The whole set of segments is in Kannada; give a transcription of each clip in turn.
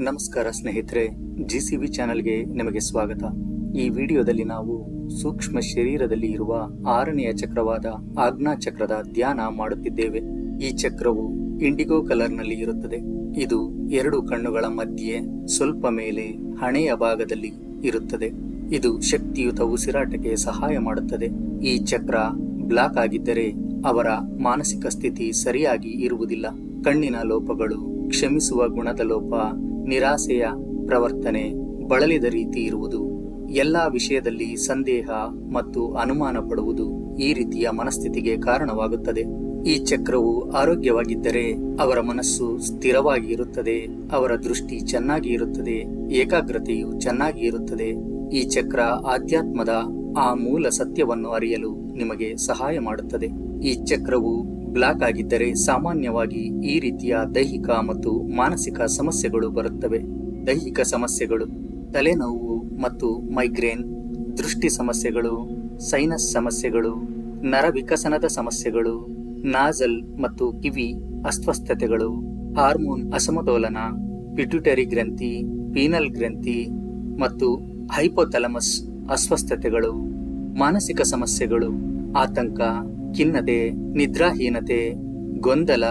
ನಮಸ್ಕಾರ ಸ್ನೇಹಿತರೆ ಜಿ ಸಿ ವಿ ಚಾನೆಲ್ಗೆ ನಿಮಗೆ ಸ್ವಾಗತ. ಈ ವಿಡಿಯೋದಲ್ಲಿ ನಾವು ಸೂಕ್ಷ್ಮ ಶರೀರದಲ್ಲಿ ಇರುವ ಆರನೆಯ ಚಕ್ರವಾದ ಆಜ್ಞಾ ಚಕ್ರದ ಧ್ಯಾನ ಮಾಡುತ್ತಿದ್ದೇವೆ. ಈ ಚಕ್ರವು ಇಂಡಿಗೋ ಕಲರ್ನಲ್ಲಿ ಇರುತ್ತದೆ. ಇದು ಎರಡು ಕಣ್ಣುಗಳ ಮಧ್ಯೆ ಸ್ವಲ್ಪ ಮೇಲೆ ಹಣೆಯ ಭಾಗದಲ್ಲಿ ಇರುತ್ತದೆ. ಇದು ಶಕ್ತಿಯುತ ಉಸಿರಾಟಕ್ಕೆ ಸಹಾಯ ಮಾಡುತ್ತದೆ. ಈ ಚಕ್ರ ಬ್ಲಾಕ್ ಆಗಿದ್ದರೆ ಅವರ ಮಾನಸಿಕ ಸ್ಥಿತಿ ಸರಿಯಾಗಿ ಇರುವುದಿಲ್ಲ. ಕಣ್ಣಿನ ಲೋಪಗಳು ಕ್ಷಮಿಸುವ ಗುಣದ ಲೋಪ ನಿರಾಸೆಯ ಪ್ರವರ್ತನೆ ಬಳಲಿದ ರೀತಿ ಇರುವುದು. ಎಲ್ಲ ವಿಷಯದಲ್ಲಿ ಸಂದೇಹ ಮತ್ತು ಅನುಮಾನ ಪಡುವುದು ಈ ರೀತಿಯ ಮನಸ್ಥಿತಿಗೆ ಕಾರಣವಾಗುತ್ತದೆ. ಈ ಚಕ್ರವು ಆರೋಗ್ಯವಾಗಿದ್ದರೆ ಅವರ ಮನಸ್ಸು ಸ್ಥಿರವಾಗಿ ಇರುತ್ತದೆ, ಅವರ ದೃಷ್ಟಿ ಚೆನ್ನಾಗಿ ಇರುತ್ತದೆ, ಏಕಾಗ್ರತೆಯು ಚೆನ್ನಾಗಿ ಇರುತ್ತದೆ. ಈ ಚಕ್ರ ಆಧ್ಯಾತ್ಮದ ಆ ಮೂಲ ಸತ್ಯವನ್ನು ಅರಿಯಲು ನಿಮಗೆ ಸಹಾಯ ಮಾಡುತ್ತದೆ. ಈ ಚಕ್ರವು ಬ್ಲಾಕ್ ಆಗಿದ್ದರೆ ಸಾಮಾನ್ಯವಾಗಿ ಈ ರೀತಿಯ ದೈಹಿಕ ಮತ್ತು ಮಾನಸಿಕ ಸಮಸ್ಯೆಗಳು ಬರುತ್ತವೆ. ದೈಹಿಕ ಸಮಸ್ಯೆಗಳು ತಲೆನೋವು ಮತ್ತು ಮೈಗ್ರೇನ್, ದೃಷ್ಟಿ ಸಮಸ್ಯೆಗಳು, ಸೈನಸ್ ಸಮಸ್ಯೆಗಳು, ನರ ವಿಕಸನದ ಸಮಸ್ಯೆಗಳು, ನಾಜಲ್ ಮತ್ತು ಕಿವಿ ಅಸ್ವಸ್ಥತೆಗಳು, ಹಾರ್ಮೋನ್ ಅಸಮತೋಲನ, ಪಿಟ್ಯುಟರಿ ಗ್ರಂಥಿ, ಪೀನಲ್ ಗ್ರಂಥಿ ಮತ್ತು ಹೈಪೋಥಲಮಸ್ ಅಸ್ವಸ್ಥತೆಗಳು, ಮಾನಸಿಕ ಸಮಸ್ಯೆಗಳು, ಆತಂಕ ಖಿನ್ನತೆ, ನಿದ್ರಾಹೀನತೆ, ಗೊಂದಲ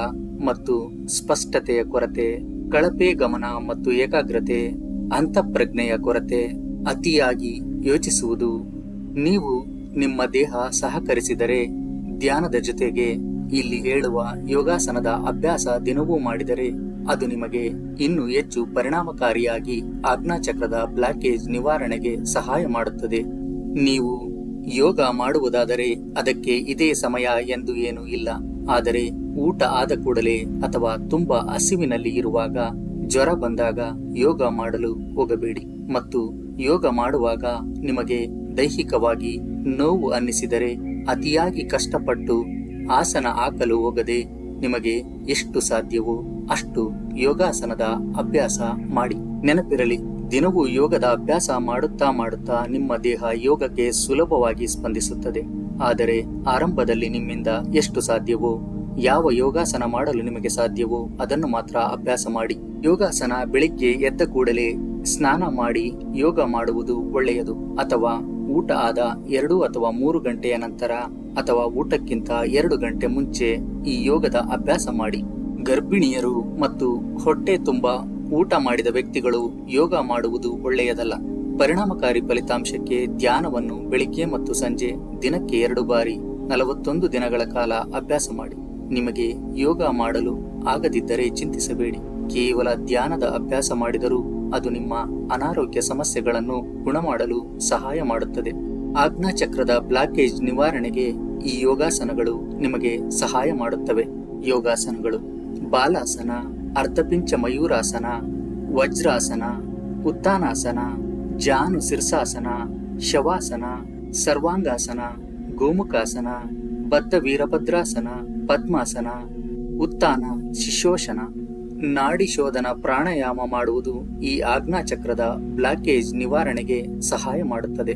ಮತ್ತು ಸ್ಪಷ್ಟತೆಯ ಕೊರತೆ, ಕಳಪೆ ಗಮನ ಮತ್ತು ಏಕಾಗ್ರತೆ, ಅಂತಃಪ್ರಜ್ಞೆಯ ಕೊರತೆ ಅತಿಯಾಗಿ ಯೋಚಿಸುವುದು. ನೀವು ನಿಮ್ಮ ದೇಹ ಸಹಕರಿಸಿದರೆ ಧ್ಯಾನದ ಜೊತೆಗೆ ಇಲ್ಲಿ ಹೇಳುವ ಯೋಗಾಸನದ ಅಭ್ಯಾಸ ದಿನವೂ ಮಾಡಿದರೆ ಅದು ನಿಮಗೆ ಇನ್ನೂ ಹೆಚ್ಚು ಪರಿಣಾಮಕಾರಿಯಾಗಿ ಆಜ್ಞಾಚಕ್ರದ ಬ್ಲಾಕೇಜ್ ನಿವಾರಣೆಗೆ ಸಹಾಯ ಮಾಡುತ್ತದೆ. ನೀವು ಯೋಗ ಮಾಡುವುದಾದರೆ ಅದಕ್ಕೆ ಇದೇ ಸಮಯ ಎಂದು ಏನೂ ಇಲ್ಲ. ಆದರೆ ಊಟ ಆದ ಕೂಡಲೇ ಅಥವಾ ತುಂಬಾ ಹಸಿವಿನಲ್ಲಿ ಇರುವಾಗ ಜ್ವರ ಬಂದಾಗ ಯೋಗ ಮಾಡಲು ಹೋಗಬೇಡಿ. ಮತ್ತು ಯೋಗ ಮಾಡುವಾಗ ನಿಮಗೆ ದೈಹಿಕವಾಗಿ ನೋವು ಅನ್ನಿಸಿದರೆ ಅತಿಯಾಗಿ ಕಷ್ಟಪಟ್ಟು ಆಸನ ಹಾಕಲು ಹೋಗದೆ ನಿಮಗೆ ಎಷ್ಟು ಸಾಧ್ಯವೋ ಅಷ್ಟು ಯೋಗಾಸನದ ಅಭ್ಯಾಸ ಮಾಡಿ. ನೆನಪಿರಲಿ ದಿನವೂ ಯೋಗದ ಅಭ್ಯಾಸ ಮಾಡುತ್ತಾ ಮಾಡುತ್ತಾ ನಿಮ್ಮ ದೇಹ ಯೋಗಕ್ಕೆ ಸುಲಭವಾಗಿ ಸ್ಪಂದಿಸುತ್ತದೆ. ಆದರೆ ಆರಂಭದಲ್ಲಿ ನಿಮ್ಮಿಂದ ಎಷ್ಟು ಸಾಧ್ಯವೋ? ಯಾವ ಯೋಗಾಸನ ಮಾಡಲು ನಿಮಗೆ ಸಾಧ್ಯವೋ? ಅದನ್ನು ಮಾತ್ರ ಅಭ್ಯಾಸ ಮಾಡಿ. ಯೋಗಾಸನ ಬೆಳಿಗ್ಗೆ ಎದ್ದ ಕೂಡಲೇ ಸ್ನಾನ ಮಾಡಿ ಯೋಗ ಮಾಡುವುದು ಒಳ್ಳೆಯದು. ಅಥವಾ ಊಟ ಆದ ಎರಡು ಅಥವಾ ಮೂರು ಗಂಟೆಯ ನಂತರ ಅಥವಾ ಊಟಕ್ಕಿಂತ ಎರಡು ಗಂಟೆ ಮುಂಚೆ ಈ ಯೋಗದ ಅಭ್ಯಾಸ ಮಾಡಿ. ಗರ್ಭಿಣಿಯರು ಮತ್ತು ಹೊಟ್ಟೆ ತುಂಬ ಊಟ ಮಾಡಿದ ವ್ಯಕ್ತಿಗಳು ಯೋಗ ಮಾಡುವುದು ಒಳ್ಳೆಯದಲ್ಲ. ಪರಿಣಾಮಕಾರಿ ಫಲಿತಾಂಶಕ್ಕೆ ಧ್ಯಾನವನ್ನು ಬೆಳಿಗ್ಗೆ ಮತ್ತು ಸಂಜೆ ದಿನಕ್ಕೆ ಎರಡು ಬಾರಿ, ನಲವತ್ತೊಂದು ದಿನಗಳ ಕಾಲ ಅಭ್ಯಾಸ ಮಾಡಿ. ನಿಮಗೆ ಯೋಗ ಮಾಡಲು ಆಗದಿದ್ದರೆ ಚಿಂತಿಸಬೇಡಿ. ಕೇವಲ ಧ್ಯಾನದ ಅಭ್ಯಾಸ ಮಾಡಿದರೂ ಅದು ನಿಮ್ಮ ಅನಾರೋಗ್ಯ ಸಮಸ್ಯೆಗಳನ್ನು ಗುಣಮಾಡಲು ಸಹಾಯ ಮಾಡುತ್ತದೆ. ಆಜ್ಞಾ ಚಕ್ರದ ಬ್ಲಾಕೇಜ್ ನಿವಾರಣೆಗೆ ಈ ಯೋಗಾಸನಗಳು ನಿಮಗೆ ಸಹಾಯ ಮಾಡುತ್ತವೆ. ಯೋಗಾಸನಗಳು ಬಾಲಾಸನ ಅರ್ಧಪಿಂಚ ಮಯೂರಾಸನ, ವಜ್ರಾಸನ ಉತ್ತಾನಾಸನ ಜಾನು ಶಿರ್ಸಾಸನ ಶವಾಸನ, ಸರ್ವಾಂಗಾಸನ, ಗೋಮುಖಾಸನ ಬದ್ಧ ವೀರಭದ್ರಾಸನ ಪದ್ಮಾಸನ, ಉತ್ತಾನ, ಶಿಶೋಷನ ನಾಡಿ ಶೋಧನ ಪ್ರಾಣಾಯಾಮ ಮಾಡುವುದು ಈ ಆಜ್ಞಾಚಕ್ರದ ಬ್ಲಾಕೇಜ್ ನಿವಾರಣೆಗೆ ಸಹಾಯ ಮಾಡುತ್ತದೆ.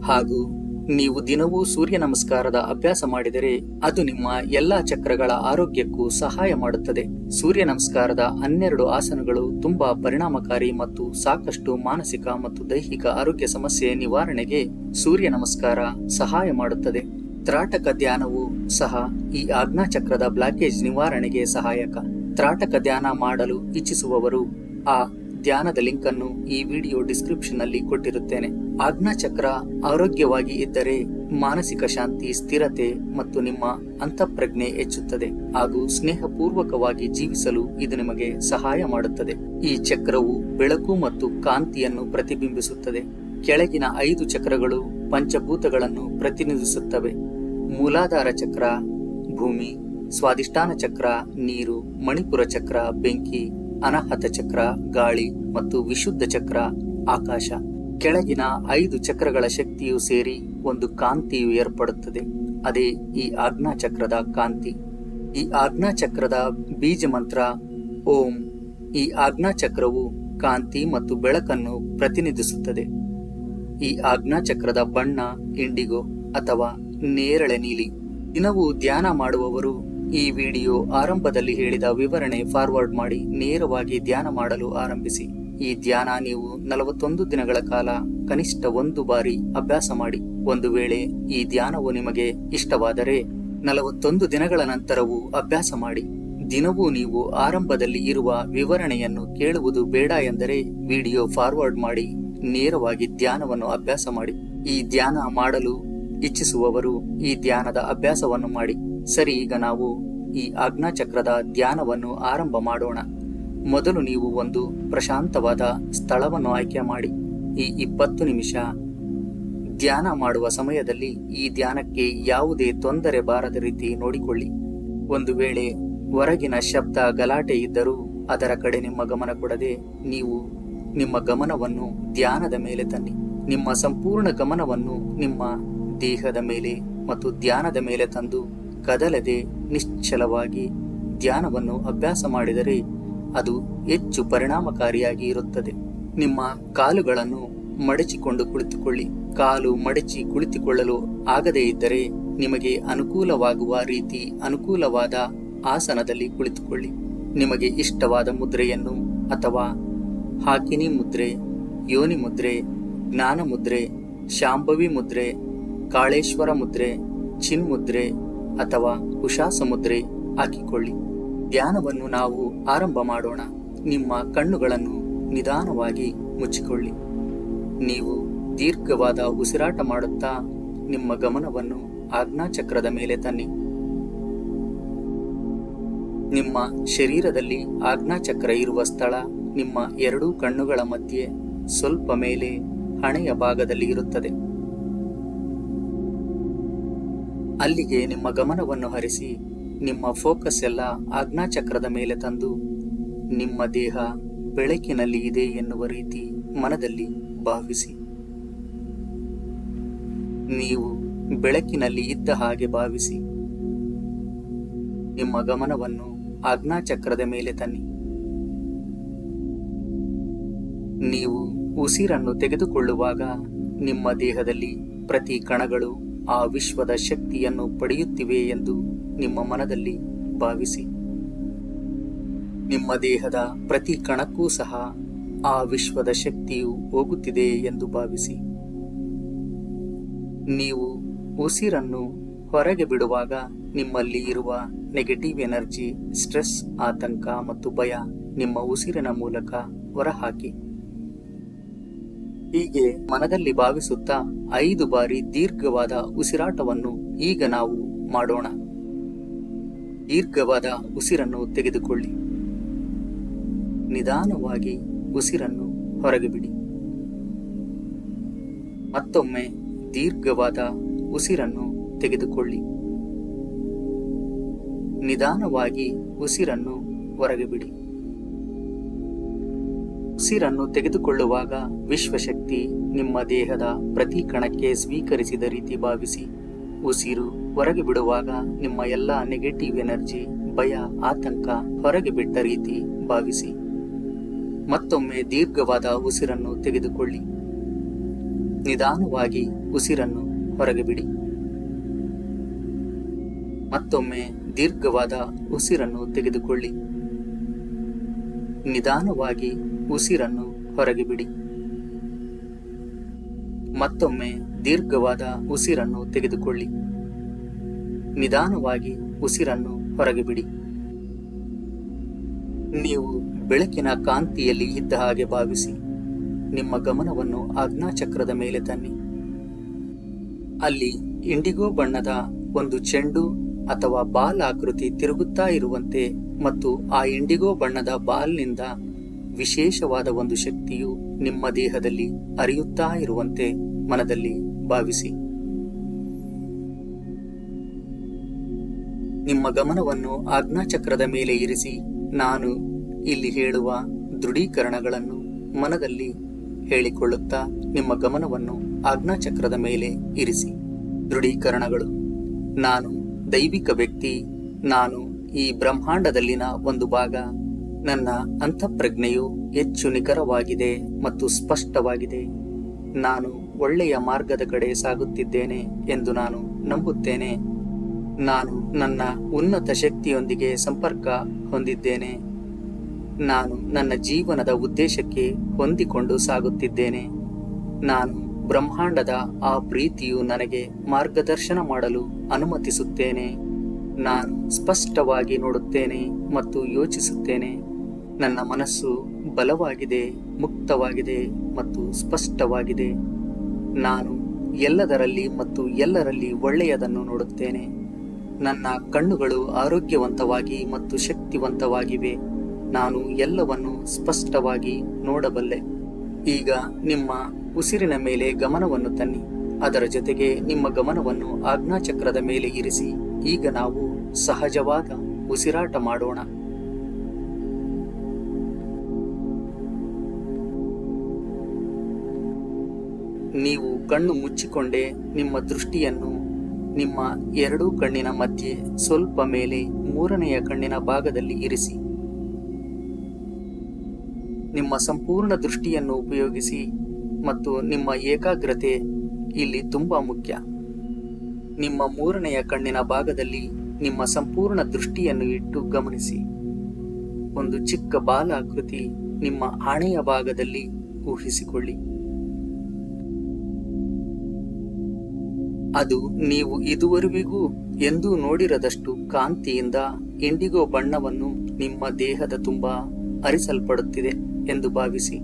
ಹಾಗೂ ನೀವು ದಿನವೂ ಸೂರ್ಯ ನಮಸ್ಕಾರದ ಅಭ್ಯಾಸ ಮಾಡಿದರೆ ಅದು ನಿಮ್ಮ ಎಲ್ಲಾ ಚಕ್ರಗಳ ಆರೋಗ್ಯಕ್ಕೂ ಸಹಾಯ ಮಾಡುತ್ತದೆ. ಸೂರ್ಯ ನಮಸ್ಕಾರದ ಹನ್ನೆರಡು ಆಸನಗಳು ತುಂಬಾ ಪರಿಣಾಮಕಾರಿ ಮತ್ತು ಸಾಕಷ್ಟು ಮಾನಸಿಕ ಮತ್ತು ದೈಹಿಕ ಆರೋಗ್ಯ ಸಮಸ್ಯೆ ನಿವಾರಣೆಗೆ ಸೂರ್ಯ ನಮಸ್ಕಾರ ಸಹಾಯ ಮಾಡುತ್ತದೆ. ತ್ರಾಟಕ ಧ್ಯಾನವು ಸಹ ಈ ಆಜ್ಞಾಚಕ್ರದ ಬ್ಲಾಕೇಜ್ ನಿವಾರಣೆಗೆ ಸಹಾಯಕ. ತ್ರಾಟಕ ಧ್ಯಾನ ಮಾಡಲು ಇಚ್ಛಿಸುವವರು ಆ ಧ್ಯಾನದ ಲಿಂಕ್ ಅನ್ನು ಈ ವಿಡಿಯೋ ಡಿಸ್ಕ್ರಿಪ್ಷನ್ನಲ್ಲಿ ಕೊಟ್ಟಿರುತ್ತೇನೆ ಆಜ್ಞಾಚಕ್ರ ಆರೋಗ್ಯವಾಗಿ ಇದ್ದರೆ ಮಾನಸಿಕ ಶಾಂತಿ, ಸ್ಥಿರತೆ ಮತ್ತು ನಿಮ್ಮ ಅಂತಃಪ್ರಜ್ಞೆ ಹೆಚ್ಚುತ್ತದೆ. ಹಾಗೂ ಸ್ನೇಹಪೂರ್ವಕವಾಗಿ ಜೀವಿಸಲು ಇದು ನಿಮಗೆ ಸಹಾಯ ಮಾಡುತ್ತದೆ. ಈ ಚಕ್ರವು ಬೆಳಕು ಮತ್ತು ಕಾಂತಿಯನ್ನು ಪ್ರತಿಬಿಂಬಿಸುತ್ತದೆ. ಕೆಳಗಿನ ಐದು ಚಕ್ರಗಳು ಪಂಚಭೂತಗಳನ್ನು ಪ್ರತಿನಿಧಿಸುತ್ತವೆ. ಮೂಲಾಧಾರ ಚಕ್ರ ಭೂಮಿ ಸ್ವಾದಿಷ್ಠಾನ ಚಕ್ರ ನೀರು, ಮಣಿಪುರ ಚಕ್ರ ಬೆಂಕಿ ಅನಾಹತ ಚಕ್ರ, ಗಾಳಿ ಮತ್ತು ವಿಶುದ್ಧ ಚಕ್ರ, ಆಕಾಶ. ಕೆಳಗಿನ ಐದು ಚಕ್ರಗಳ ಶಕ್ತಿಯು ಸೇರಿ ಒಂದು ಕಾಂತಿಯು ಏರ್ಪಡುತ್ತದೆ. ಅದೇ ಈ ಆಜ್ಞಾ ಚಕ್ರದ ಕಾಂತಿ. ಈ ಆಜ್ಞಾ ಚಕ್ರದ ಬೀಜ ಮಂತ್ರ ಓಂ. ಈ ಆಜ್ಞಾ ಚಕ್ರವು ಕಾಂತಿ ಮತ್ತು ಬೆಳಕನ್ನು ಪ್ರತಿನಿಧಿಸುತ್ತದೆ. ಈ ಆಜ್ಞಾ ಚಕ್ರದ ಬಣ್ಣ, ಇಂಡಿಗೋ ಅಥವಾ ನೇರಳೆ ನೀಲಿ. ದಿನವೂ ಧ್ಯಾನ ಮಾಡುವವರು ಈ ವಿಡಿಯೋ ಆರಂಭದಲ್ಲಿ ಹೇಳಿದ ವಿವರಣೆ ಫಾರ್ವರ್ಡ್ ಮಾಡಿ ನೇರವಾಗಿ ಧ್ಯಾನ ಮಾಡಲು ಆರಂಭಿಸಿ. ಈ ಧ್ಯಾನ ನೀವು ನಲವತ್ತೊಂದು ದಿನಗಳ ಕಾಲ ಕನಿಷ್ಠ ಒಂದು ಬಾರಿ ಅಭ್ಯಾಸ ಮಾಡಿ. ಒಂದು ವೇಳೆ ಈ ಧ್ಯಾನವು ನಿಮಗೆ ಇಷ್ಟವಾದರೆ ನಲವತ್ತೊಂದು ದಿನಗಳ ನಂತರವೂ ಅಭ್ಯಾಸ ಮಾಡಿ. ದಿನವೂ ನೀವು ಆರಂಭದಲ್ಲಿ ಇರುವ ವಿವರಣೆಯನ್ನು ಕೇಳುವುದು ಬೇಡ ಎಂದರೆ ವಿಡಿಯೋ ಫಾರ್ವರ್ಡ್ ಮಾಡಿ ನೇರವಾಗಿ ಧ್ಯಾನವನ್ನು ಅಭ್ಯಾಸ ಮಾಡಿ. ಈ ಧ್ಯಾನ ಮಾಡಲು ಇಚ್ಛಿಸುವವರು ಈ ಧ್ಯಾನದ ಅಭ್ಯಾಸವನ್ನು ಮಾಡಿ. ಸರಿ, ಈಗ ನಾವು ಈ ಆಜ್ಞಾಚಕ್ರದ ಧ್ಯಾನವನ್ನು ಆರಂಭ ಮಾಡೋಣ. ಮೊದಲು ನೀವು ಒಂದು ಪ್ರಶಾಂತವಾದ ಸ್ಥಳವನ್ನು ಆಯ್ಕೆ ಮಾಡಿ. ಈ ಇಪ್ಪತ್ತು ನಿಮಿಷ ಧ್ಯಾನ ಮಾಡುವ ಸಮಯದಲ್ಲಿ ಈ ಧ್ಯಾನಕ್ಕೆ ಯಾವುದೇ ತೊಂದರೆ ಬಾರದ ರೀತಿ ನೋಡಿಕೊಳ್ಳಿ. ಒಂದು ವೇಳೆ ಹೊರಗಿನ ಶಬ್ದ ಗಲಾಟೆ ಇದ್ದರೂ ಅದರ ಕಡೆ ನಿಮ್ಮ ಗಮನ ಕೊಡದೆ ನೀವು ನಿಮ್ಮ ಗಮನವನ್ನು ಧ್ಯಾನದ ಮೇಲೆ ತನ್ನಿ. ನಿಮ್ಮ ಸಂಪೂರ್ಣ ಗಮನವನ್ನು ನಿಮ್ಮ ದೇಹದ ಮೇಲೆ ಮತ್ತು ಧ್ಯಾನದ ಮೇಲೆ ತಂದು ಕದಲದೆ ನಿಶ್ಚಲವಾಗಿ ಧ್ಯಾನವನ್ನು ಅಭ್ಯಾಸ ಮಾಡಿದರೆ ಅದು ಹೆಚ್ಚು ಪರಿಣಾಮಕಾರಿಯಾಗಿ ಇರುತ್ತದೆ. ನಿಮ್ಮ ಕಾಲುಗಳನ್ನು ಮಡಚಿಕೊಂಡು ಕುಳಿತುಕೊಳ್ಳಿ. ಕಾಲು ಮಡಚಿ ಕುಳಿತುಕೊಳ್ಳಲು ಆಗದೇ ಇದ್ದರೆ ನಿಮಗೆ ಅನುಕೂಲವಾಗುವ ರೀತಿ ಅನುಕೂಲವಾದ ಆಸನದಲ್ಲಿ ಕುಳಿತುಕೊಳ್ಳಿ. ನಿಮಗೆ ಇಷ್ಟವಾದ ಮುದ್ರೆಯನ್ನು ಅಥವಾ ಹಾಕಿನಿ ಮುದ್ರೆ, ಯೋನಿ ಮುದ್ರೆ, ಜ್ಞಾನ ಮುದ್ರೆ, ಶಾಂಭವಿ ಮುದ್ರೆ, ಕಾಳೇಶ್ವರ ಮುದ್ರೆ ಚಿನ್ ಮುದ್ರೆ ಅಥವಾ ಉಷಾ ಸಮುದ್ರೆ ಹಾಕಿಕೊಳ್ಳಿ. ಧ್ಯಾನವನ್ನು ನಾವು ಆರಂಭ ಮಾಡೋಣ. ನಿಮ್ಮ ಕಣ್ಣುಗಳನ್ನು ನಿಧಾನವಾಗಿ ಮುಚ್ಚಿಕೊಳ್ಳಿ. ನೀವು ದೀರ್ಘವಾದ ಉಸಿರಾಟ ಮಾಡುತ್ತಾ ನಿಮ್ಮ ಗಮನವನ್ನು ಆಜ್ಞಾಚಕ್ರದ ಮೇಲೆ ತನ್ನಿ. ನಿಮ್ಮ ಶರೀರದಲ್ಲಿ ಆಜ್ಞಾಚಕ್ರ ಇರುವ ಸ್ಥಳ ನಿಮ್ಮ ಎರಡೂ ಕಣ್ಣುಗಳ ಮಧ್ಯೆ ಸ್ವಲ್ಪ ಮೇಲೆ ಹಣೆಯ ಭಾಗದಲ್ಲಿ ಇರುತ್ತದೆ. ಅಲ್ಲಿಗೆ ನಿಮ್ಮ ಗಮನವನ್ನು ಹರಿಸಿ, ನಿಮ್ಮ ಫೋಕಸ್ ಎಲ್ಲ ಆಜ್ಞಾಚಕ್ರದ ಮೇಲೆ ತಂದು, ನಿಮ್ಮ ದೇಹ ಬೆಳಕಿನಲ್ಲಿ ಇದೆ ಎನ್ನುವ ರೀತಿ ಮನದಲ್ಲಿ ಭಾವಿಸಿ. ನೀವು ಬೆಳಕಿನಲ್ಲಿ ಇದ್ದ ಹಾಗೆ ಭಾವಿಸಿ. ನಿಮ್ಮ ಗಮನವನ್ನು ಆಜ್ಞಾಚಕ್ರದ ಮೇಲೆ ತನ್ನಿ. ನೀವು ಉಸಿರನ್ನು ತೆಗೆದುಕೊಳ್ಳುವಾಗ ನಿಮ್ಮ ದೇಹದಲ್ಲಿ ಪ್ರತಿ ಕಣಗಳು ಆ ವಿಶ್ವದ ಶಕ್ತಿಯನ್ನು ಪಡೆಯುತ್ತಿವೆ ಎಂದು ನಿಮ್ಮ ಮನದಲ್ಲಿ ಭಾವಿಸಿ. ನಿಮ್ಮ ದೇಹದ ಪ್ರತಿ ಕಣಕ್ಕೂ ಸಹ ಆ ವಿಶ್ವದ ಶಕ್ತಿಯು ಹೋಗುತ್ತಿದೆ ಎಂದು ಭಾವಿಸಿ. ನೀವು ಉಸಿರನ್ನು ಹೊರಗೆ ಬಿಡುವಾಗ ನಿಮ್ಮಲ್ಲಿ ಇರುವ ನೆಗೆಟಿವ್ ಎನರ್ಜಿ ಸ್ಟ್ರೆಸ್ ಆತಂಕ ಮತ್ತು ಭಯ ನಿಮ್ಮ ಉಸಿರಿನ ಮೂಲಕ ಹೊರಹಾಕಿ. ಹೀಗೆ ಮನದಲ್ಲಿ ಭಾವಿಸುತ್ತಾ ಐದು ಬಾರಿ ದೀರ್ಘವಾದ ಉಸಿರಾಟವನ್ನು ಈಗ ನಾವು ಮಾಡೋಣ. ದೀರ್ಘವಾದ ಉಸಿರನ್ನು ತೆಗೆದುಕೊಳ್ಳಿ. ನಿಧಾನವಾಗಿ ಉಸಿರನ್ನು ಹೊರಗೆ ಬಿಡಿ. ಮತ್ತೊಮ್ಮೆ ದೀರ್ಘವಾದ ಉಸಿರನ್ನು ತೆಗೆದುಕೊಳ್ಳಿ. ನಿಧಾನವಾಗಿ ಉಸಿರನ್ನು ಹೊರಗೆ ಬಿಡಿ. ಉಸಿರನ್ನು ತೆಗೆದುಕೊಳ್ಳುವಾಗ ವಿಶ್ವಶಕ್ತಿ ನಿಮ್ಮ ದೇಹದ ಪ್ರತಿ ಕಣಕ್ಕೆ ಸ್ವೀಕರಿಸಿದ ರೀತಿ ಭಾವಿಸಿ. ಉಸಿರು ಹೊರಗೆ ಬಿಡುವಾಗ ನಿಮ್ಮ ಎಲ್ಲ ನೆಗೆಟಿವ್ ಎನರ್ಜಿ ಭಯ, ಆತಂಕ ಹೊರಗೆ ಬಿಟ್ಟ ರೀತಿ ಭಾವಿಸಿ. ಮತ್ತೊಮ್ಮೆ ದೀರ್ಘವಾದ ಉಸಿರನ್ನು ತೆಗೆದುಕೊಳ್ಳಿ. ನಿಧಾನವಾಗಿ ಉಸಿರನ್ನು ಹೊರಗೆ ಬಿಡಿ. ಮತ್ತೊಮ್ಮೆ ದೀರ್ಘವಾದ ಉಸಿರನ್ನು ತೆಗೆದುಕೊಳ್ಳಿ. ನಿಧಾನವಾಗಿ ಉಸಿರನ್ನು ಹೊರಗೆ ಬಿಡಿ. ಮತ್ತೊಮ್ಮೆ ದೀರ್ಘವಾದ ಉಸಿರನ್ನು ತೆಗೆದುಕೊಳ್ಳಿ. ನಿಧಾನವಾಗಿ ಉಸಿರನ್ನು ಹೊರಗೆ ಬಿಡಿ. ನೀವು ಬೆಳಕಿನ ಕಾಂತಿಯಲ್ಲಿ ಇದ್ದ ಹಾಗೆ ಭಾವಿಸಿ, ನಿಮ್ಮ ಗಮನವನ್ನು ಆಜ್ಞಾಚಕ್ರದ ಮೇಲೆ ತನ್ನಿ. ಅಲ್ಲಿ ಇಂಡಿಗೋ ಬಣ್ಣದ ಒಂದು ಚೆಂಡು ಅಥವಾ ಬಾಲ್ ಆಕೃತಿ ತಿರುಗುತ್ತಾ ಇರುವಂತೆ ಮತ್ತು ಆ ಇಂಡಿಗೋ ಬಣ್ಣದ ಬಾಲ್ನಿಂದ ವಿಶೇಷವಾದ ಒಂದು ಶಕ್ತಿಯು ನಿಮ್ಮ ದೇಹದಲ್ಲಿ ಅರಿಯುತ್ತಾ ಇರುವಂತೆ ಮನದಲ್ಲಿ ಭಾವಿಸಿ. ನಿಮ್ಮ ಗಮನವನ್ನು ಆಜ್ಞಾಚಕ್ರದ ಮೇಲೆ ಇರಿಸಿ ನಾನು ಇಲ್ಲಿ ಹೇಳುವ ದೃಢೀಕರಣಗಳನ್ನು ಮನದಲ್ಲಿ ಹೇಳಿಕೊಳ್ಳುತ್ತಾ ನಿಮ್ಮ ಗಮನವನ್ನು ಆಜ್ಞಾಚಕ್ರದ ಮೇಲೆ ಇರಿಸಿ. ದೃಢೀಕರಣಗಳು. ನಾನು ದೈವಿಕ ವ್ಯಕ್ತಿ, ನಾನು ಈ ಬ್ರಹ್ಮಾಂಡದಲ್ಲಿನ ಒಂದು ಭಾಗ. ನನ್ನ ಅಂತಃಪ್ರಜ್ಞೆಯು ಹೆಚ್ಚು ನಿಖರವಾಗಿದೆ ಮತ್ತು ಸ್ಪಷ್ಟವಾಗಿದೆ. ನಾನು ಒಳ್ಳೆಯ ಮಾರ್ಗದ ಕಡೆ ಸಾಗುತ್ತಿದ್ದೇನೆ ಎಂದು ನಾನು ನಂಬುತ್ತೇನೆ. ನಾನು ನನ್ನ ಉನ್ನತ ಶಕ್ತಿಯೊಂದಿಗೆ ಸಂಪರ್ಕ ಹೊಂದಿದ್ದೇನೆ. ನಾನು ನನ್ನ ಜೀವನದ ಉದ್ದೇಶಕ್ಕೆ ಹೊಂದಿಕೊಂಡು ಸಾಗುತ್ತಿದ್ದೇನೆ. ನಾನು ಬ್ರಹ್ಮಾಂಡದ ಆ ಪ್ರೀತಿಯು ನನಗೆ ಮಾರ್ಗದರ್ಶನ ಮಾಡಲು ಅನುಮತಿಸುತ್ತೇನೆ. ನಾನು ಸ್ಪಷ್ಟವಾಗಿ ನೋಡುತ್ತೇನೆ ಮತ್ತು ಯೋಚಿಸುತ್ತೇನೆ. ನನ್ನ ಮನಸ್ಸು ಬಲವಾಗಿದೆ, ಮುಕ್ತವಾಗಿದೆ ಮತ್ತು ಸ್ಪಷ್ಟವಾಗಿದೆ. ನಾನು ಎಲ್ಲದರಲ್ಲಿ ಮತ್ತು ಎಲ್ಲರಲ್ಲಿ ಒಳ್ಳೆಯದನ್ನು ನೋಡುತ್ತೇನೆ. ನನ್ನ ಕಣ್ಣುಗಳು ಆರೋಗ್ಯವಂತವಾಗಿ ಮತ್ತು ಶಕ್ತಿವಂತವಾಗಿವೆ. ನಾನು ಎಲ್ಲವನ್ನು ಸ್ಪಷ್ಟವಾಗಿ ನೋಡಬಲ್ಲೆ. ಈಗ ನಿಮ್ಮ ಉಸಿರಿನ ಮೇಲೆ ಗಮನವನ್ನು ತನ್ನಿ. ಅದರ ಜೊತೆಗೆ ನಿಮ್ಮ ಗಮನವನ್ನು ಆಜ್ಞಾಚಕ್ರದ ಮೇಲೆ ಇರಿಸಿ. ಈಗ ನಾವು ಸಹಜವಾದ ಉಸಿರಾಟ ಮಾಡೋಣ. ನೀವು ಕಣ್ಣು ಮುಚ್ಚಿಕೊಂಡೇ ನಿಮ್ಮ ದೃಷ್ಟಿಯನ್ನು ನಿಮ್ಮ ಎರಡೂ ಕಣ್ಣಿನ ಮಧ್ಯೆ ಸ್ವಲ್ಪ ಮೇಲೆ ಮೂರನೆಯ ಕಣ್ಣಿನ ಭಾಗದಲ್ಲಿ ಇರಿಸಿ. ನಿಮ್ಮ ಸಂಪೂರ್ಣ ದೃಷ್ಟಿಯನ್ನು ಉಪಯೋಗಿಸಿ ಮತ್ತು ನಿಮ್ಮ ಏಕಾಗ್ರತೆ ಇಲ್ಲಿ ತುಂಬಾ ಮುಖ್ಯ. ನಿಮ್ಮ ಮೂರನೆಯ ಕಣ್ಣಿನ ಭಾಗದಲ್ಲಿ ನಿಮ್ಮ ಸಂಪೂರ್ಣ ದೃಷ್ಟಿಯನ್ನು ಇಟ್ಟು ಗಮನಿಸಿ. ಒಂದು ಚಿಕ್ಕ ಬಾಲಾಕೃತಿ ನಿಮ್ಮ ಆಣೆಯ ಭಾಗದಲ್ಲಿ ಊಹಿಸಿಕೊಳ್ಳಿ. ಅದು ನೀವು ಇದುವರೆಗೂ ಎಂದೂ ನೋಡಿರದಷ್ಟು ಕಾಂತಿಯಿಂದ ಇಂಡಿಗೋ ಬಣ್ಣವನ್ನು ನಿಮ್ಮ ದೇಹದ ತುಂಬ ಅರಿಸಲ್ಪಡುತ್ತಿದೆ ಎಂದು ಭಾವಿಸಿ.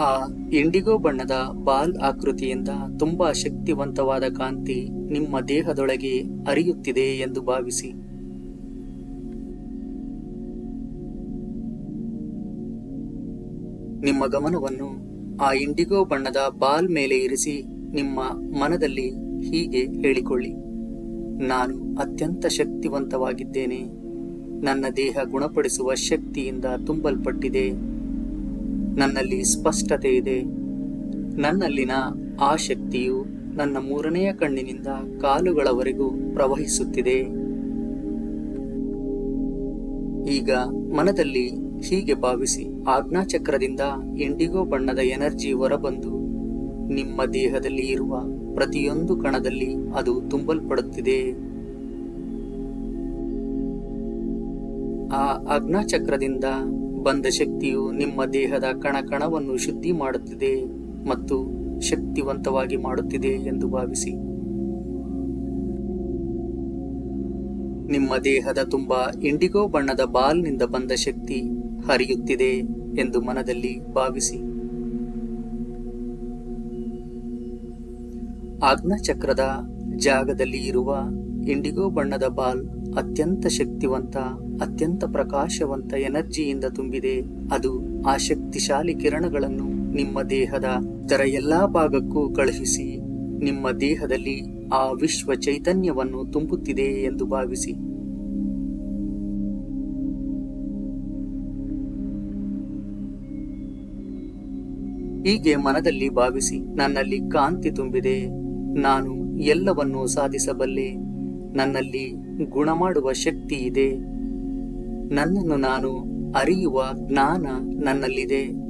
ಆ ಇಂಡಿಗೋ ಬಣ್ಣದ ಬಾಲ್ ಆಕೃತಿಯಿಂದ ತುಂಬಾ ಶಕ್ತಿವಂತವಾದ ಕಾಂತಿ ನಿಮ್ಮ ದೇಹದೊಳಗೆ ಅರಿಯುತ್ತಿದೆ ಎಂದು ಭಾವಿಸಿ. ನಿಮ್ಮ ಗಮನವನ್ನು ಆ ಇಂಡಿಗೋ ಬಣ್ಣದ ಬಾಲ್ ಮೇಲೆ ಇರಿಸಿ ನಿಮ್ಮ ಮನದಲ್ಲಿ ಹೀಗೆ ಹೇಳಿಕೊಳ್ಳಿ. ನಾನು ಅತ್ಯಂತ ಶಕ್ತಿವಂತವಾಗಿದ್ದೇನೆ. ನನ್ನ ದೇಹ ಗುಣಪಡಿಸುವ ಶಕ್ತಿಯಿಂದ ತುಂಬಲ್ಪಟ್ಟಿದೆ. ನನ್ನಲ್ಲಿ ಸ್ಪಷ್ಟತೆ ಇದೆ. ನನ್ನಲ್ಲಿನ ಆ ಶಕ್ತಿಯು ನನ್ನ ಮೂರನೆಯ ಕಣ್ಣಿನಿಂದ ಕಾಲುಗಳವರೆಗೂ ಪ್ರವಹಿಸುತ್ತಿದೆ. ಈಗ ಮನದಲ್ಲಿ ಹೀಗೆ ಭಾವಿಸಿ ಆಜ್ಞಾಚಕ್ರದಿಂದ ಇಂಡಿಗೋ ಬಣ್ಣದ ಎನರ್ಜಿ ಹೊರಬಂದು ನಿಮ್ಮ ದೇಹದಲ್ಲಿ ಇರುವ ಪ್ರತಿಯೊಂದು ಕಣದಲ್ಲಿ ಅದು ತುಂಬಲ್ಪಡುತ್ತಿದೆ. ಆ ಅಗ್ನಚಕ್ರದಿಂದ ಬಂದ ಶಕ್ತಿಯು ನಿಮ್ಮ ದೇಹದ ಕಣ ಕಣವನ್ನು ಶುದ್ಧಿ ಮಾಡುತ್ತಿದೆ ಮತ್ತು ಶಕ್ತಿವಂತವಾಗಿ ಮಾಡುತ್ತಿದೆ ಎಂದು ಭಾವಿಸಿ ನಿಮ್ಮ ದೇಹದ ತುಂಬ ಇಂಡಿಗೋ ಬಣ್ಣದ ಬಾಲ್ನಿಂದ ಬಂದ ಶಕ್ತಿ ಹರಿಯುತ್ತಿದೆ ಎಂದು ಮನದಲ್ಲಿ ಭಾವಿಸಿ. ಆಜ್ಞಾಚಕ್ರದ ಜಾಗದಲ್ಲಿ ಇರುವ ಇಂಡಿಗೋ ಬಣ್ಣದ ಬಾಲ್ ಅತ್ಯಂತ ಶಕ್ತಿವಂತ, ಅತ್ಯಂತ ಪ್ರಕಾಶವಂತ ಎನರ್ಜಿಯಿಂದ ತುಂಬಿದೆ. ಅದು ಆ ಶಕ್ತಿಶಾಲಿ ಕಿರಣಗಳನ್ನು ನಿಮ್ಮ ದೇಹದ ಇತರ ಎಲ್ಲಾ ಭಾಗಕ್ಕೂ ಕಳುಹಿಸಿ ನಿಮ್ಮ ದೇಹದಲ್ಲಿ ಆ ವಿಶ್ವ ಚೈತನ್ಯವನ್ನು ತುಂಬುತ್ತಿದೆ ಎಂದು ಭಾವಿಸಿ. ಹೀಗೆ ಮನದಲ್ಲಿ ಭಾವಿಸಿ ನನ್ನಲ್ಲಿ ಕಾಂತಿ ತುಂಬಿದೆ. ನಾನು ಎಲ್ಲವನ್ನೂ ಸಾಧಿಸಬಲ್ಲೆ. ನನ್ನಲ್ಲಿ ಗುಣ ಮಾಡುವ ಶಕ್ತಿ ಇದೆ. ನನ್ನನ್ನು ನಾನು ಅರಿಯುವ ಜ್ಞಾನ ನನ್ನಲ್ಲಿದೆ.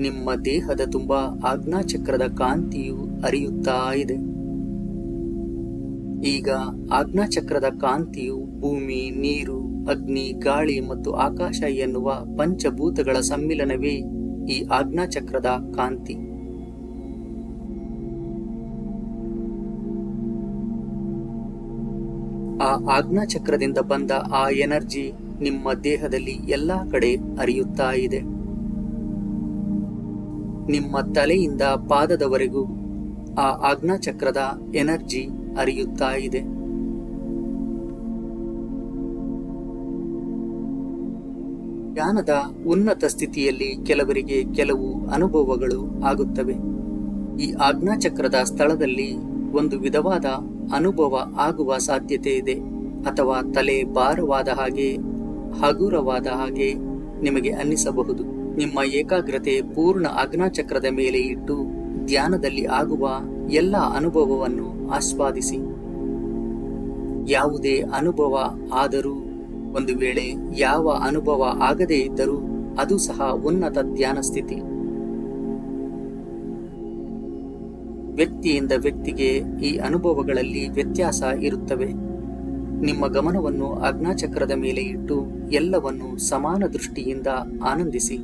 ನಿಮ್ಮ ದೇಹದ ತುಂಬ ಆಜ್ಞಾಚಕ್ರದ ಕಾಂತಿಯು ಅರಿಯುತ್ತಾ ಇದೆ. ಈಗ ಆಜ್ಞಾಚಕ್ರದ ಕಾಂತಿಯು ಭೂಮಿ, ನೀರು, ಅಗ್ನಿ, ಗಾಳಿ ಮತ್ತು ಆಕಾಶ ಎನ್ನುವ ಪಂಚಭೂತಗಳ ಸಮ್ಮಿಲನವೇ ಈ ಆಜ್ಞಾಚಕ್ರದ ಕಾಂತಿ. ಆ ಆಜ್ಞಾಚಕ್ರದಿಂದ ಬಂದ ಆ ಎನರ್ಜಿ ನಿಮ್ಮ ದೇಹದಲ್ಲಿ ಎಲ್ಲಾ ಕಡೆ ಅರಿಯುತ್ತಾ ಇದೆ. ನಿಮ್ಮ ತಲೆಯಿಂದ ಪಾದದವರೆಗೂ ಆ ಆಜ್ಞಾಚಕ್ರದ ಎನರ್ಜಿ ಅರಿಯುತ್ತಾ ಇದೆ. ಧ್ಯಾನದ ಉನ್ನತ ಸ್ಥಿತಿಯಲ್ಲಿ ಕೆಲವರಿಗೆ ಕೆಲವು ಅನುಭವಗಳು ಆಗುತ್ತವೆ. ಈ ಆಜ್ಞಾಚಕ್ರದ ಸ್ಥಳದಲ್ಲಿ ಒಂದು ವಿಧವಾದ ಅನುಭವ ಆಗುವ ಸಾಧ್ಯತೆ ಇದೆ ಅಥವಾ ತಲೆ ಭಾರವಾದ ಹಾಗೆ ಹಗುರವಾದ ಹಾಗೆ ನಿಮಗೆ ಅನ್ನಿಸಬಹುದು. ನಿಮ್ಮ ಏಕಾಗ್ರತೆ ಪೂರ್ಣ ಅಗ್ನಚಕ್ರದ ಮೇಲೆ ಇಟ್ಟು ಧ್ಯಾನದಲ್ಲಿ ಆಗುವ ಎಲ್ಲ ಅನುಭವವನ್ನು ಆಸ್ವಾದಿಸಿ. ಯಾವುದೇ ಅನುಭವ ಆದರೂ, ಒಂದು ವೇಳೆ ಯಾವ ಅನುಭವ ಆಗದೇ ಇದ್ದರೂ ಅದು ಸಹ ಉನ್ನತ ಧ್ಯಾನ ಸ್ಥಿತಿ. ವ್ಯಕ್ತಿಯಿಂದ ವ್ಯಕ್ತಿಗೆ ಈ ಅನುಭವಗಳಲ್ಲಿ ವ್ಯತ್ಯಾಸ ಇರುತ್ತವೆ. ನಿಮ್ಮ ಗಮನವನ್ನು ಅಗ್ನಾಚಕ್ರದ ಮೇಲೆ ಇಟ್ಟು ಎಲ್ಲವನ್ನು ಸಮಾನ ದೃಷ್ಟಿಯಿಂದ ಆನಂದಿಸಿ.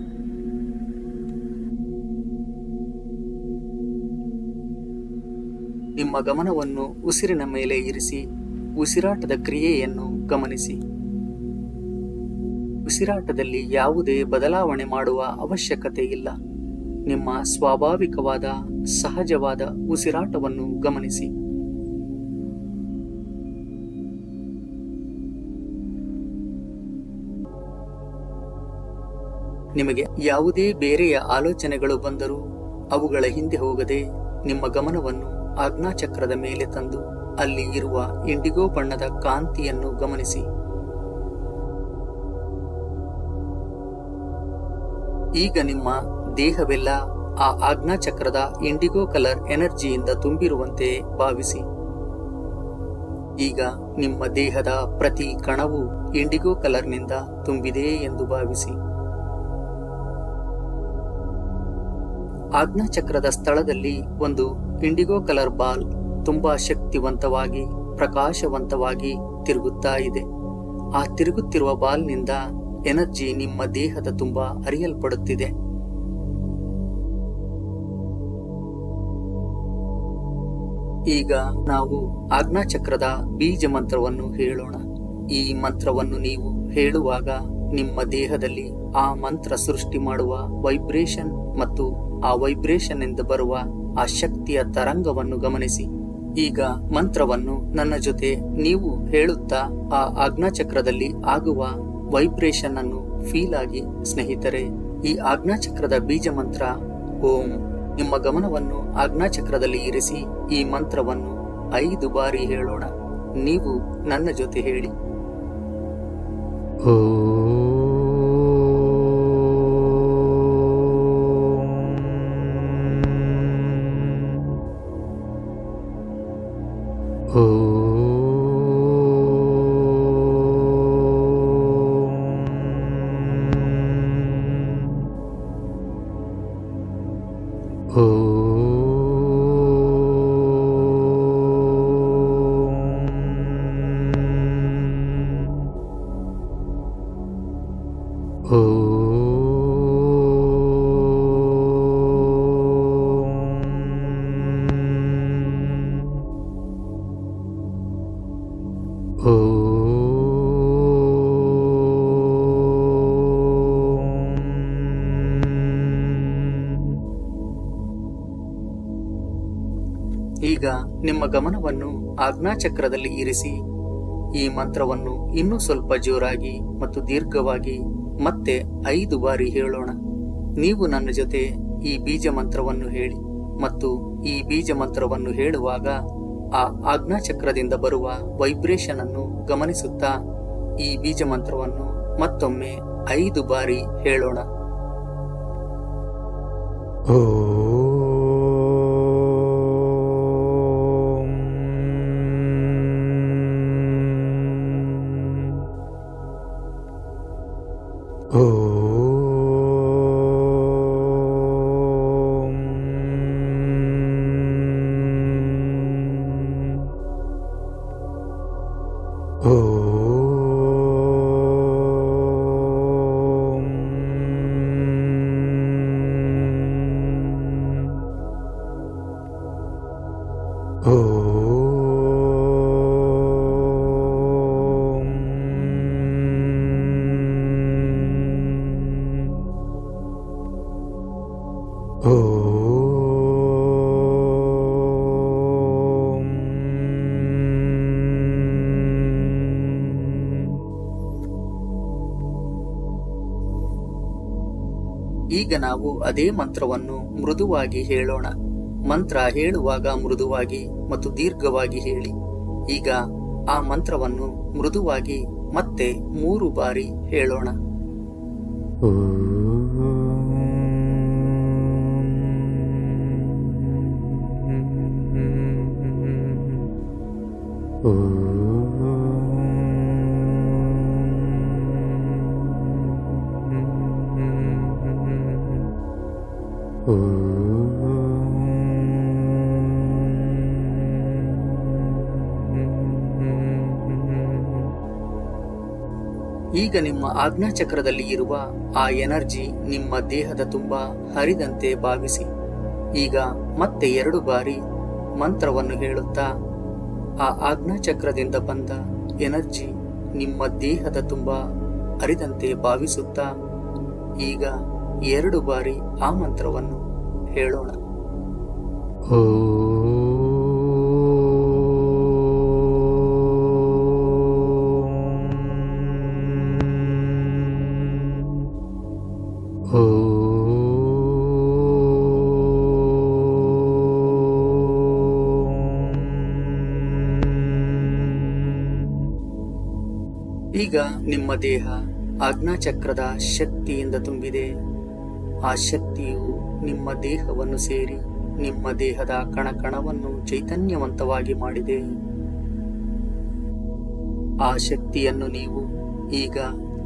ನಿಮ್ಮ ಗಮನವನ್ನು ಉಸಿರಿನ ಮೇಲೆ ಇರಿಸಿ, ಉಸಿರಾಟದ ಕ್ರಿಯೆಯನ್ನು ಗಮನಿಸಿ. ಉಸಿರಾಟದಲ್ಲಿ ಯಾವುದೇ ಬದಲಾವಣೆ ಮಾಡುವ ಅವಶ್ಯಕತೆ ಇಲ್ಲ. ನಿಮ್ಮ ಸ್ವಾಭಾವಿಕವಾದ, ಸಹಜವಾದ ಉಸಿರಾಟವನ್ನು ಗಮನಿಸಿ. ನಿಮಗೆ ಯಾವುದೇ ಬೇರೆಯ ಆಲೋಚನೆಗಳು ಬಂದರೂ ಅವುಗಳ ಹಿಂದೆ ಹೋಗದೆ ನಿಮ್ಮ ಗಮನವನ್ನು ಆಜ್ಞಾಚಕ್ರದ ಮೇಲೆ ತಂದು ಅಲ್ಲಿ ಇರುವ ಇಂಡಿಗೋ ಬಣ್ಣದ ಕಾಂತಿಯನ್ನು ಗಮನಿಸಿ. ಈಗ ನಿಮ್ಮ ದೇಹವೆಲ್ಲ ಆ ಆಜ್ಞಾಚಕ್ರದ ಇಂಡಿಗೋ ಕಲರ್ ಎನರ್ಜಿಯಿಂದ ತುಂಬಿರುವಂತೆ ಭಾವಿಸಿ. ಈಗ ನಿಮ್ಮ ದೇಹದ ಪ್ರತಿ ಕಣವು ಇಂಡಿಗೋ ಕಲರ್ನಿಂದ ತುಂಬಿದೆ ಎಂದು ಭಾವಿಸಿ. ಆಜ್ಞಾಚಕ್ರದ ಸ್ಥಳದಲ್ಲಿ ಒಂದು ಇಂಡಿಗೋ ಕಲರ್ ಬಾಲ್ ತುಂಬಾ ಶಕ್ತಿವಂತವಾಗಿ, ಪ್ರಕಾಶವಂತವಾಗಿ ತಿರುಗುತ್ತಾ ಇದೆ. ಆ ತಿರುಗುತ್ತಿರುವ ಬಾಲ್ನಿಂದ ಎನರ್ಜಿ ನಿಮ್ಮ ದೇಹದ ತುಂಬ ಅರಿಯಲ್ಪಡುತ್ತಿದೆ ಈಗ ನಾವು ಆಜ್ಞಾಚಕ್ರದ ಬೀಜ ಮಂತ್ರವನ್ನು ಹೇಳೋಣ. ಈ ಮಂತ್ರವನ್ನು ನೀವು ಹೇಳುವಾಗ ನಿಮ್ಮ ದೇಹದಲ್ಲಿ ಆ ಮಂತ್ರ ಸೃಷ್ಟಿ ಮಾಡುವ ವೈಬ್ರೇಷನ್ ಮತ್ತು ಆ ವೈಬ್ರೇಷನ್ ಎಂದು ಬರುವ ಆ ಶಕ್ತಿಯ ತರಂಗವನ್ನು ಗಮನಿಸಿ. ಈಗ ಮಂತ್ರವನ್ನು ನನ್ನ ಜೊತೆ ನೀವು ಹೇಳುತ್ತಾ ಆ ಆಜ್ಞಾಚಕ್ರದಲ್ಲಿ ಆಗುವ ವೈಬ್ರೇಷನ್ ಅನ್ನು ಫೀಲ್ ಆಗಿ, ಸ್ನೇಹಿತರೆ, ಈ ಆಜ್ಞಾಚಕ್ರದ ಬೀಜ ಮಂತ್ರ ಓಂ. ನಿಮ್ಮ ಗಮನವನ್ನು ಆಜ್ಞಾಚಕ್ರದಲ್ಲಿ ಇರಿಸಿ, ಈ ಮಂತ್ರವನ್ನು ಐದು ಬಾರಿ ಹೇಳೋಣ. ನೀವು ನನ್ನ ಜೊತೆ ಹೇಳಿ. ಈಗ ಗಮನವನ್ನು ಆಜ್ಞಾಚಕ್ರದಲ್ಲಿ ಇರಿಸಿ, ಈ ಮಂತ್ರವನ್ನು ಇನ್ನೂ ಸ್ವಲ್ಪ ಜೋರಾಗಿ ಮತ್ತು ದೀರ್ಘವಾಗಿ ಮತ್ತೆ ಐದು ಬಾರಿ ಹೇಳೋಣ. ನೀವು ನನ್ನ ಜೊತೆ ಈ ಬೀಜ ಮಂತ್ರವನ್ನು ಹೇಳಿ ಮತ್ತು ಈ ಬೀಜ ಮಂತ್ರವನ್ನು ಹೇಳುವಾಗ ಆ ಆಜ್ಞಾಚಕ್ರದಿಂದ ಬರುವ ವೈಬ್ರೇಷನ್ ಅನ್ನು ಗಮನಿಸುತ್ತಾ ಈ ಬೀಜ ಮಂತ್ರವನ್ನು ಮತ್ತೊಮ್ಮೆ ಐದು ಬಾರಿ ಹೇಳೋಣ. ನಾವು ಅದೇ ಮಂತ್ರವನ್ನು ಮೃದುವಾಗಿ ಹೇಳೋಣ. ಮಂತ್ರ ಹೇಳುವಾಗ ಮೃದುವಾಗಿ ಮತ್ತು ದೀರ್ಘವಾಗಿ ಹೇಳಿ. ಈಗ ಆ ಮಂತ್ರವನ್ನು ಮೃದುವಾಗಿ ಮತ್ತೆ ಮೂರು ಬಾರಿ ಹೇಳೋಣ. ಓ ಈಗ ನಿಮ್ಮ ಆಜ್ಞಾಚಕ್ರದಲ್ಲಿ ಇರುವ ಆ ಎನರ್ಜಿ ನಿಮ್ಮ ದೇಹದ ತುಂಬ ಹರಿದಂತೆ ಭಾವಿಸಿ, ಈಗ ಮತ್ತೆ ಎರಡು ಬಾರಿ ಮಂತ್ರವನ್ನು ಹೇಳುತ್ತಾ, ಆ ಆಜ್ಞಾಚಕ್ರದಿಂದ ಬಂದ ಎನರ್ಜಿ ನಿಮ್ಮ ದೇಹದ ತುಂಬ ಹರಿದಂತೆ ಭಾವಿಸುತ್ತಾ, ಈಗ ಎರಡು ಬಾರಿ ಆ ಮಂತ್ರವನ್ನು ಹೇಳೋಣ. ಈಗ ನಿಮ್ಮ ದೇಹ ಆಜ್ಞಾಚಕ್ರದ ಶಕ್ತಿಯಿಂದ ತುಂಬಿದೆ. ಆ ಶಕ್ತಿಯು ನಿಮ್ಮ ದೇಹವನ್ನು ಸೇರಿ ನಿಮ್ಮ ದೇಹದ ಕಣಕಣವನ್ನು ಚೈತನ್ಯವಂತವಾಗಿ ಮಾಡಿದೆ. ಆ ಶಕ್ತಿಯನ್ನು ನೀವು ಈಗ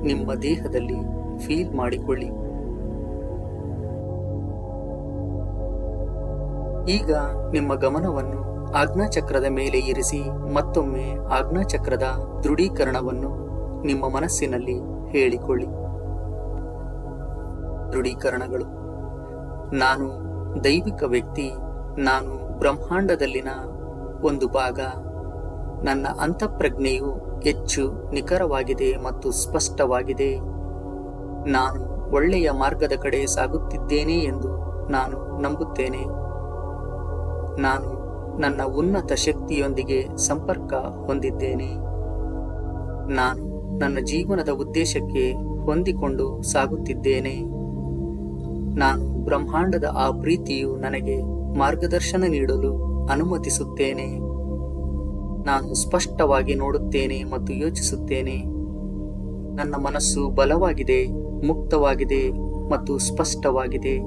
ನಿಮ್ಮ ದೇಹದಲ್ಲಿ ಫೀಲ್ ಮಾಡಿಕೊಳ್ಳಿ. ಈಗ ನಿಮ್ಮ ಗಮನವನ್ನು ಆಜ್ಞಾಚಕ್ರದ ಮೇಲೆ ಇರಿಸಿ ಮತ್ತೊಮ್ಮೆ ಆಜ್ಞಾಚಕ್ರದ ದೃಢೀಕರಣವನ್ನು ನಿಮ್ಮ ಮನಸ್ಸಿನಲ್ಲಿ ಹೇಳಿಕೊಳ್ಳಿ. ದೃಢೀಕರಣಗಳು. ನಾನು ದೈವಿಕ ವ್ಯಕ್ತಿ, ನಾನು ಬ್ರಹ್ಮಾಂಡದಲ್ಲಿನ ಒಂದು ಭಾಗ. ನನ್ನ ಅಂತಃಪ್ರಜ್ಞೆಯು ಹೆಚ್ಚು ನಿಖರವಾಗಿದೆ ಮತ್ತು ಸ್ಪಷ್ಟವಾಗಿದೆ. ನಾನು ಒಳ್ಳೆಯ ಮಾರ್ಗದ ಕಡೆ ಸಾಗುತ್ತಿದ್ದೇನೆ ಎಂದು ನಾನು ನಂಬುತ್ತೇನೆ. ನಾನು ನನ್ನ ಉನ್ನತ ಶಕ್ತಿಯೊಂದಿಗೆ ಸಂಪರ್ಕ ಹೊಂದಿದ್ದೇನೆ. ನಾನು ನನ್ನ ಜೀವನದ ಉದ್ದೇಶಕ್ಕೆ ಹೊಂದಿಕೊಂಡು ಸಾಗುತ್ತಿದ್ದೇನೆ. ನಾನು ಬ್ರಹ್ಮಾಂಡದ ಆ ಪ್ರೀತಿಯು ನನಗೆ ಮಾರ್ಗದರ್ಶನ ನೀಡಲು ಅನುಮತಿಸುತ್ತೇನೆ. ನಾನು ಸ್ಪಷ್ಟವಾಗಿ ನೋಡುತ್ತೇನೆ ಮತ್ತು ಯೋಚಿಸುತ್ತೇನೆ. ನನ್ನ ಮನಸ್ಸು ಬಲವಾಗಿದೆ, ಮುಕ್ತವಾಗಿದೆ ಮತ್ತು ಸ್ಪಷ್ಟವಾಗಿದೆ.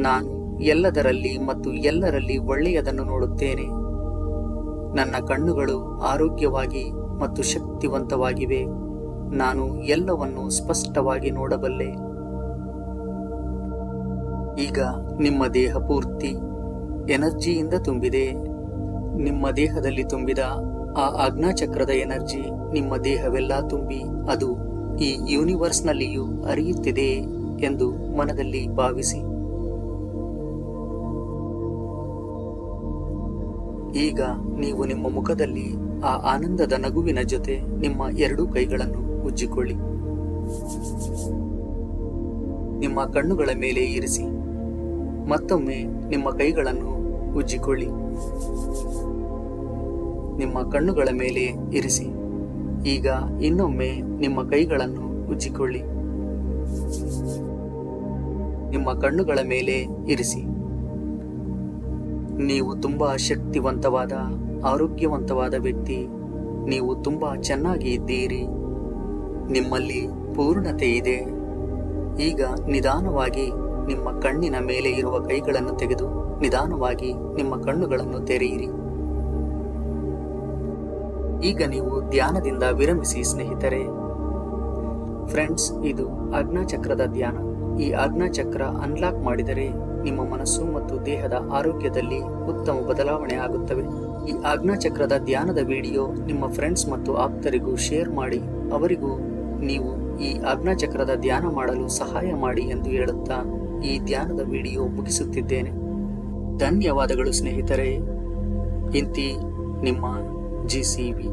ನಾನು ಎಲ್ಲದರಲ್ಲಿ ಮತ್ತು ಎಲ್ಲರಲ್ಲಿ ಒಳ್ಳೆಯದನ್ನು ನೋಡುತ್ತೇನೆ. ನನ್ನ ಕಣ್ಣುಗಳು ಆರೋಗ್ಯವಾಗಿ ಮತ್ತು ಶಕ್ತಿವಂತವಾಗಿವೆ. ನಾನು ಎಲ್ಲವನ್ನು ಸ್ಪಷ್ಟವಾಗಿ ನೋಡಬಲ್ಲೆ. ಈಗ ನಿಮ್ಮ ದೇಹ ಪೂರ್ತಿ ಎನರ್ಜಿಯಿಂದ ತುಂಬಿದೆ. ನಿಮ್ಮ ದೇಹದಲ್ಲಿ ತುಂಬಿದ ಆ ಆಜ್ಞಾಚಕ್ರದ ಎನರ್ಜಿ ನಿಮ್ಮ ದೇಹವೆಲ್ಲ ತುಂಬಿ ಅದು ಈ ಯೂನಿವರ್ಸ್ನಲ್ಲಿಯೂ ಅರಿಯುತ್ತಿದೆ ಎಂದು ಮನದಲ್ಲಿ ಭಾವಿಸಿ. ಈಗ ನೀವು ನಿಮ್ಮ ಮುಖದಲ್ಲಿ ಆ ಆನಂದದ ನಗುವಿನ ಜೊತೆ ನಿಮ್ಮ ಎರಡೂ ಕೈಗಳನ್ನು ಉಜ್ಜಿಕೊಳ್ಳಿ ನಿಮ್ಮ ಕಣ್ಣುಗಳ ಮೇಲೆ ಇರಿಸಿ. ಮತ್ತೊಮ್ಮೆ ನಿಮ್ಮ ಕೈಗಳನ್ನು ಉಜ್ಜಿಕೊಳ್ಳಿ ನಿಮ್ಮ ಕಣ್ಣುಗಳ ಮೇಲೆ ಇರಿಸಿ. ಈಗ ಇನ್ನೊಮ್ಮೆ ನಿಮ್ಮ ಕೈಗಳನ್ನು ಉಜ್ಜಿಕೊಳ್ಳಿ ನಿಮ್ಮ ಕಣ್ಣುಗಳ ಮೇಲೆ ಇರಿಸಿ. ನೀವು ತುಂಬಾ ಶಕ್ತಿವಂತವಾದ ಆರೋಗ್ಯವಂತವಾದ ವ್ಯಕ್ತಿ, ನೀವು ತುಂಬಾ ಚೆನ್ನಾಗಿ ಇದ್ದೀರಿ. ನಿಮ್ಮಲ್ಲಿ ಪೂರ್ಣತೆ ಇದೆ. ಈಗ ನಿಧಾನವಾಗಿ ನಿಮ್ಮ ಕಣ್ಣಿನ ಮೇಲೆ ಇರುವ ಕೈಗಳನ್ನು ತೆಗೆದು ನಿಧಾನವಾಗಿ ನಿಮ್ಮ ಕಣ್ಣುಗಳನ್ನು ತೆರೆಯಿರಿ. ಈಗ ನೀವು ಧ್ಯಾನದಿಂದ ವಿರಮಿಸಿ ಸ್ನೇಹಿತರೆ. ಫ್ರೆಂಡ್ಸ್, ಇದು ಅಗ್ನಚಕ್ರದ ಧ್ಯಾನ. ಈ ಅಗ್ನಚಕ್ರ ಅನ್ಲಾಕ್ ಮಾಡಿದರೆ ನಿಮ್ಮ ಮನಸ್ಸು ಮತ್ತು ದೇಹದ ಆರೋಗ್ಯದಲ್ಲಿ ಉತ್ತಮ ಬದಲಾವಣೆ ಆಗುತ್ತವೆ. ಈ ಆಜ್ಞಾಚಕ್ರದ ಧ್ಯಾನದ ವಿಡಿಯೋ ನಿಮ್ಮ ಫ್ರೆಂಡ್ಸ್ ಮತ್ತು ಆಪ್ತರಿಗೂ ಶೇರ್ ಮಾಡಿ, ಅವರಿಗೂ ನೀವು ಈ ಆಜ್ಞಾಚಕ್ರದ ಧ್ಯಾನ ಮಾಡಲು ಸಹಾಯ ಮಾಡಿ ಎಂದು ಹೇಳುತ್ತಾ ಈ ಧ್ಯಾನದ ವಿಡಿಯೋ ಮುಗಿಸುತ್ತಿದ್ದೇನೆ. ಧನ್ಯವಾದಗಳು ಸ್ನೇಹಿತರೆ. ಇಂತಿ ನಿಮ್ಮ ಜಿ ಸಿ ವಿ.